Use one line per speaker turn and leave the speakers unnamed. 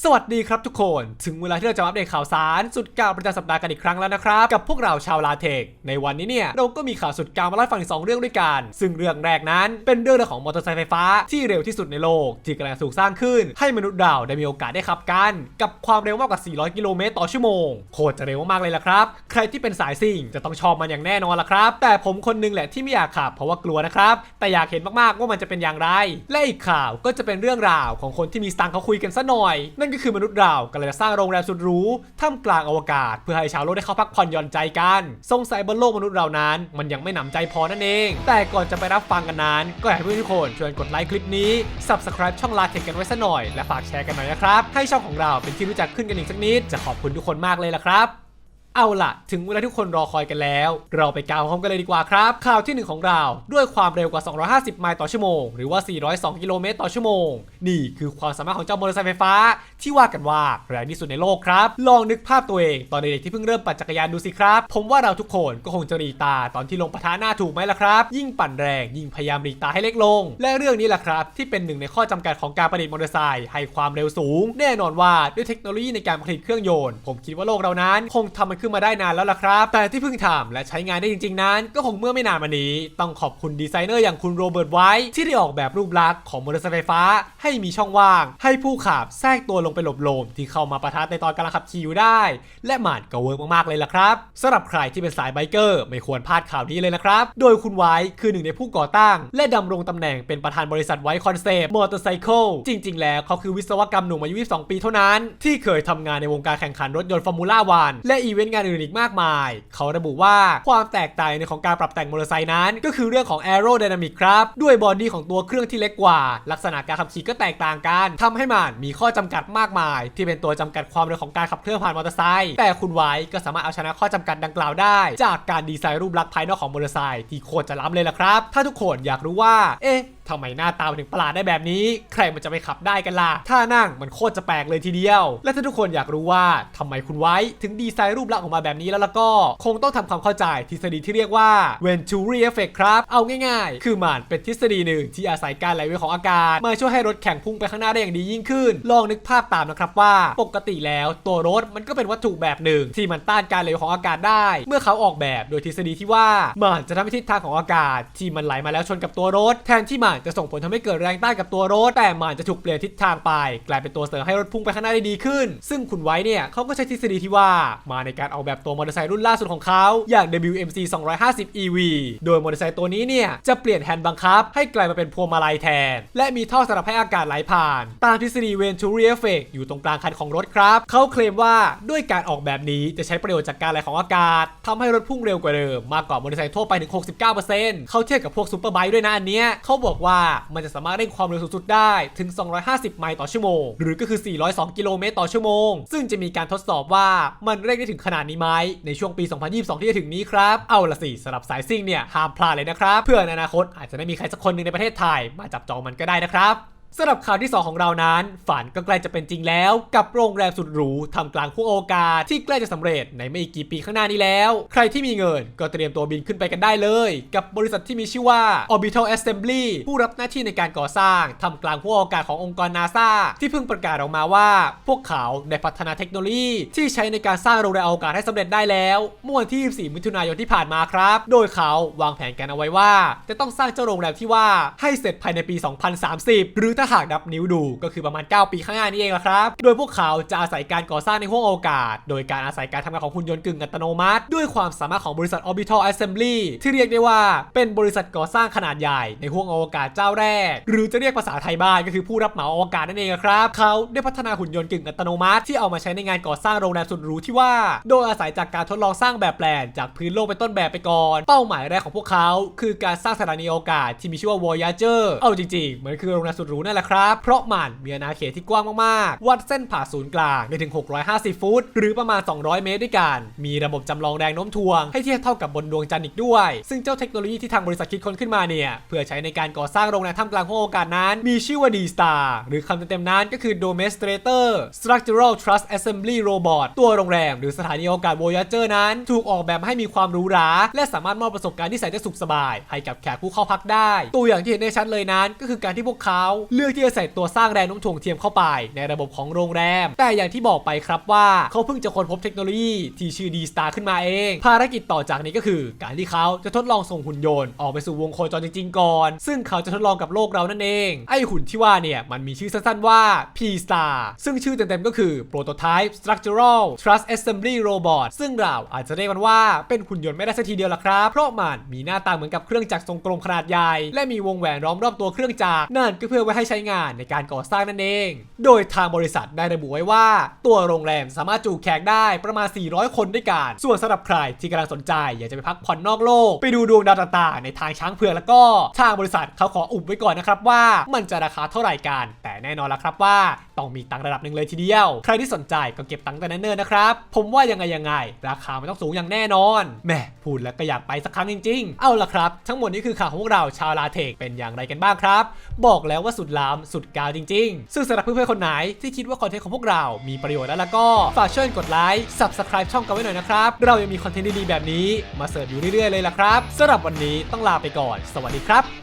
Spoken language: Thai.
สวัสดีครับทุกคน ถึงเวลาที่เราจะมาอัปเดตข่าวสาร สุดกาประจำสัปดาห์กันอีกครั้งแล้วนะครับ กับพวกเราชาวลาเทค ในวันนี้เนี่ย เราก็มีข่าวสุดกามาเล่าฟังอีกสองเรื่องด้วยกัน ซึ่งเรื่องแรกนั้นเป็นเรื่องราวของมอเตอร์ไซค์ไฟฟ้าที่เร็วที่สุดในโลก ที่กำลังถูกสร้างขึ้น ให้มนุษย์เราได้มีโอกาสได้ขับกัน กับความเร็วมากกว่า 400 กิโลเมตรต่อชั่วโมงโคตรจะเร็วมากเลยล่ะครับใครที่เป็นสายซิ่งจะต้องชอบมันอย่างแน่นอนล่ะครับ แต่ผมคนหนึงแหละที่ไม่อยากขับเพราะว่ากลัวนะครับแต่อยากเห็นมากๆว่ามันจะเป็นอย่างไร และอีกข่าวก็จะเป็นเรื่องราวของคนที่มีสตังค์เขาคุยกันซะหน่อยนั่นก็คือมนุษย์เรากำลังจะสร้างโรงแรมสุดหรูท่ามกลางอวกาศ เพื่อให้ชาวโลกได้เข้าพักผ่อนหย่อนใจกันสงสัยบนโลกมนุษย์เรานั้น มันยังไม่หนำใจพอนั่นเอง แต่ก่อนจะไปรับฟังกันนั้น ก็อยากให้ทุกคนช่วยกดไลค์คลิปนี้ subscribe ช่องลาเทคกันไว้ซะหน่อยและฝากแชร์กันหน่อยนะครับให้ช่องของเราเป็นที่รู้จักขึ้นกันอีกสักนิดจะขอบคุณทุกคนมากเลยล่ะครับ เอาล่ะ ถึงเวลาที่ทุกคนรอคอยกันแล้ว เราไปกาวพร้อมกันเลยดีกว่าครับ ข่าวที่หนึ่งของเรา ด้วยความเร็วกว่า 250 ไมล์ต่อชั่วโมง หรือว่า 402 กิโลเมตรต่อชั่วโมง นี่คือความสามารถของเจ้ามอเตอร์ไซค์ไฟฟ้า ที่ว่ากันว่าแรงที่สุดในโลกครับ ลองนึกภาพตัวเองตอนเด็กๆที่เพิ่งเริ่มปั่นจักรยานดูสิครับ ผมว่าเราทุกคนก็คงจะรีตาตอนที่ลงปะทะหน้าถูกไหมล่ะครับ ยิ่งปั่นแรงยิ่งพยายามรีตาให้เล็กลง และเรื่องนี้แหละครับที่เป็นหนึ่งในข้อจำกัดของการประดิษฐ์มอเตอร์ไซค์ให้ความเร็วสูง แน่นอนว่าด้วยเทคโนโลยีในการผลิตเครื่องยนต์ผมคิดว่าโลกเรานั้นคงทำมันขึ้นมาได้นานแล้วล่ะครับ แต่ที่เพิ่งทำและใช้งานได้จริงๆนั้น ก็คงเมื่อไม่นานมานี้ ต้องขอบคุณดีไซเนอร์อย่างคุณโรเบิร์ตไวท์ที่ได้ออกแบบรูปลักษณ์ของมอเตอร์ไซค์ไฟฟ้า ให้มีช่องว่าง ให้ผู้ขับแทรกตัวลงไปหลบลมที่เข้ามาปะทะในตอนกำลังขับขี่อยู่ได้ และหมันก็เวิร์กมากๆเลยล่ะครับสำหรับใครที่เป็นสายไบเกอร์ ไม่ควรพลาดข่าวนี้เลยนะครับโดยคุณไวท์คือหนึ่งในผู้ก่อตั้ง และดำรงตำแหน่งเป็นประธานบริษัทไวท์คอนเซปต์มอเตอร์ไซค์จริง ๆ แล้วเขาคือวิศวกรรมหนุ่มอายุ22ปีเท่านั้น ที่เคยทำงานในวงการแข่งขันรถยนต์ฟอร์มูล่าวันและอีเวนต์งานอื่นอีกมากมาย เขาระบุว่าความแตกต่างในของการปรับแต่งมอเตอร์ไซค์นั้น ก็คือเรื่องของ aerodynamic ครับ ด้วยบอดี้ของตัวเครื่องที่เล็กกว่า ลักษณะการขับขี่ก็แตกต่างกันทำให้มันมีข้อจำกัดมากมาย ที่เป็นตัวจำกัดความเร็วของการขับเคลื่อนผ่านมอเตอร์ไซค์แต่คุณไว้ก็สามารถเอาชนะข้อจำกัดดังกล่าวได้ จากการดีไซน์รูปลักษณ์ภายนอกของมอเตอร์ไซค์ที่โคตรจะล้ำเลยล่ะครับ ถ้าทุกคนอยากรู้ว่าเอ๊ะทำไมหน้าตามันถึงประหลาดได้แบบนี้ ใครมันจะไปขับได้กันล่ะถ้านั่งมันโคตรจะแปลกเลยทีเดียว และถ้าทุกคนอยากรู้ว่าทำไมคุณไว้ถึงดีไซน์รูปลักษณ์ออกมาแบบนี้แล้วล่ะก็ คงต้องทำความเข้าใจทฤษฎีที่เรียกว่า Venturi Effect ครับ เอาง่ายๆ คือมันเป็นทฤษฎีหนึ่งที่อาศัยการไหลเวียนของอากาศมาช่วยให้รถแข่งพุ่งไปข้างหน้าได้อย่างดียิ่งขึ้น ลองนึกภาพตามนะครับว่าปกติแล้วตัวรถมันก็เป็นวัตถุแบบหนึ่ง ที่มันต้านการไหลเวียนของอากาศได้ เมื่อเขาออกแบบโดยทฤษฎีที่ว่ามันจะทำให้ทิศทางของอากาศ ที่มันไหลมาแล้วชนกับตัวรถแทนที่มันจะส่งผลทำให้เกิดแรงต้านกับตัวรถ แต่มันจะถูกเปลี่ยนทิศทางไป กลายเป็นตัวเสริมให้รถพุ่งไปข้างหน้าได้ดีขึ้น ซึ่งคุณไว้เนี่ยเขาก็ใช้ทฤษฎีที่ว่ามาในการออกแบบตัวมอเตอร์ไซค์รุ่นล่าสุดของเขาอย่าง WMC 250 EV โดยมอเตอร์ไซค์ตัวนี้เนี่ยจะเปลี่ยนแฮนด์บังคับ ให้กลายมาเป็นพวงมาลัยแทน และมีท่อสำหรับให้อากาศไหลผ่าน ตามทฤษฎี Venturi Effect อยู่ตรงกลางคันของรถครับเขาเคลมว่าด้วยการออกแบบนี้จะใช้ประโยชน์จากการไหลของอากาศทำให้รถพุ่งเร็วกว่าเดิมมากกว่ามอเตอร์ไซค์ทั่วไปถึง 69%เขาเทียบกับพวกซูเปอร์ไบค์ด้วยนะอันเนี้ยเขาบอกว่ามันจะสามารถเร่งความเร็วสูงสุดได้ถึง 250 ไมล์ต่อชั่วโมง หรือก็คือ 402 กิโลเมตรต่อชั่วโมง ซึ่งจะมีการทดสอบว่ามันเร่งได้ถึงขนาดนี้ไหมในช่วงปี 2022 ที่จะถึงนี้ครับ เอาละสิสำหรับสายซิ่งเนี่ยห้ามพลาดเลยนะครับ เพื่อในอนาคตอาจจะได้มีใครสักคนหนึ่งในประเทศไทยมาจับจองมันก็ได้นะครับ สำหรับข่าวที่ 2 ของเรานั้น ฝันก็ใกล้จะเป็นจริงแล้ว กับโรงแรมสุดหรูทำกลางขั้วโอกาสที่ใกล้จะสำเร็จในไม่อีกกี่ปีข้างหน้านี้แล้ว ใครที่มีเงินก็เตรียมตัวบินขึ้นไปกันได้เลย กับบริษัทที่มีชื่อว่า Orbital Assembly ผู้รับหน้าที่ในการก่อสร้างทำกลางขั้วโอกาสขององค์กรนาซาที่เพิ่งประกาศออกมาว่า พวกเขาได้พัฒนาเทคโนโลยี ที่ใช้ในการสร้างโรงแรมอวกาศให้สำเร็จได้แล้วเมื่อวันที่ 24 มิถุนายนที่ผ่านมาครับ โดยเขาวางแผนกันเอาไว้ว่า จะต้องสร้างเจ้าโรงแรมที่ว่าให้เสร็จภายในปี 2030 หรือถ้าหากนับนิ้วดูก็คือประมาณ 9 ปีข้างหน้านี้เองละครับ โดยพวกเขาจะอาศัยการก่อสร้างในห้วงโอกาศโดยการอาศัยการทำงานของหุ่นยนต์กึ่งอัตโนมัติ ด้วยความสามารถของบริษัท Orbital Assembly ที่เรียกได้ว่าเป็นบริษัทก่อสร้างขนาดใหญ่ในห้วงโอกาศเจ้าแรก หรือจะเรียกภาษาไทยบ้านก็คือผู้รับเหมาโอกาศนั่นเองครับเขาได้พัฒนาหุ่นยนต์กึ่งอัตโนมัติที่เอามาใช้ในงานก่อสร้างโรงแรมสุดหรูที่ว่า โดยอาศัยจากการทดลองสร้างแบบแปลนจากพื้นโลกเป็นต้นแบบไปก่อน เป้าหมายแรกของพวกเขา คือการสร้างสถานีโอกาศที่มีชื่อว่า Voyager เอาจริงๆเหมือนคือโรงแรมสุดหรูนั่นแหละครับ เพราะมันมีอาณาเขตที่กว้างมากๆ วัดเส้นผ่าศูนย์กลางได้ถึง 650 ฟุต หรือประมาณ 200 เมตรด้วยกัน มีระบบจำลองแรงโน้มถ่วงให้เทียบเท่ากับบนดวงจันทร์อีกด้วย ซึ่งเจ้าเทคโนโลยีที่ทางบริษัทคิดค้นขึ้นมาเนี่ย เพื่อใช้ในการก่อสร้างโรงแรมท่ามกลางห้วงอกาศนั้น มีชื่อว่า D-Star หรือคำเต็มๆนั้นก็คือ Demonstrator Structural Trust Assembly Robot ตัวโรงแรมหรือสถานีอวกาศ Voyager นั้น ถูกออกแบบให้มีความหรูหราและสามารถมอบประสบการณ์ที่แสนจะสุขสบาย ให้กับแขกผู้เข้าพักได้ ตัวอย่างที่เห็นได้ชัดเลยนั้น ก็คือการที่พวกเขาเลือกลือที่จะใส่ตัวสร้างแรงโน้มถ่วงเทียมเข้าไป ในระบบของโรงแรม แต่อย่างที่บอกไปครับว่าเขาเพิ่งจะค้นพบเทคโนโลยีที่ชื่อ D-Star ขึ้นมาเอง ภารกิจต่อจากนี้ก็คือ การที่เขาจะทดลองส่งหุ่นยนต์ออกไปสู่วงโคจรจริง ๆ ก่อน ซึ่งเขาจะทดลองกับโลกเรานั่นเอง ไอหุ่นที่ว่าเนี่ยมันมีชื่อสั้นๆว่า P-Star ซึ่งชื่อเต็มๆก็คือ Prototype Structural Trust Assembly Robot ซึ่งเราอาจจะเรียกมันว่าเป็นหุ่นยนต์ไม่ได้สักทีเดียวละครับเพราะมันมีหน้าตาเหมือนกับเครื่องจักรทรงกลมขนาดใหญ่และมีวงแหวนล้อมรอบตัวเครื่องจักรนั่นก็เพื่อไว้ให้ใช้งานในการก่อสร้างนั่นเอง โดยทางบริษัทได้ระบุไว้ว่า ตัวโรงแรมสามารถจูแขกได้ประมาณ 400 คนด้วยกัน ส่วนสำหรับใครที่กำลังสนใจอยากจะไปพักผ่อนนอกโลก ไปดูดวงดาวต่างๆในทางช้างเผือกแล้วก็ ทางบริษัทเขาขออุบไว้ก่อนนะครับว่ามันจะราคาเท่าไหร่กัน แต่แน่นอนแล้วครับว่าต้องมีตังระดับหนึ่งเลยทีเดียว ใครที่สนใจก็เก็บตังแต่เนิ่นๆนะครับ ผมว่ายังไงยังไง ราคามันต้องสูงอย่างแน่นอนแหม่พูดแล้วก็อยากไปสักครั้งจริง ๆ เอาล่ะครับ ทั้งหมดนี้คือข่าวของพวกเราชาวลาเทคเป็นอย่างไรกันบ้างครับ บอกแล้วว่าสุดล้ำสุดกาวจริง ๆ ซึ่งสำหรับเพื่อนๆคนไหนที่คิดว่าคอนเทนต์ของพวกเรามีประโยชน์แล้วล่ะก็ฝากช่วยกดไลค์ subscribe ช่องกันไว้หน่อยนะครับเรายังมีคอนเทนต์ดีๆแบบนี้มาเสิร์ฟอยู่เรื่อยๆเลยล่ะครับสำหรับวันนี้ต้องลาไปก่อน สวัสดีครับ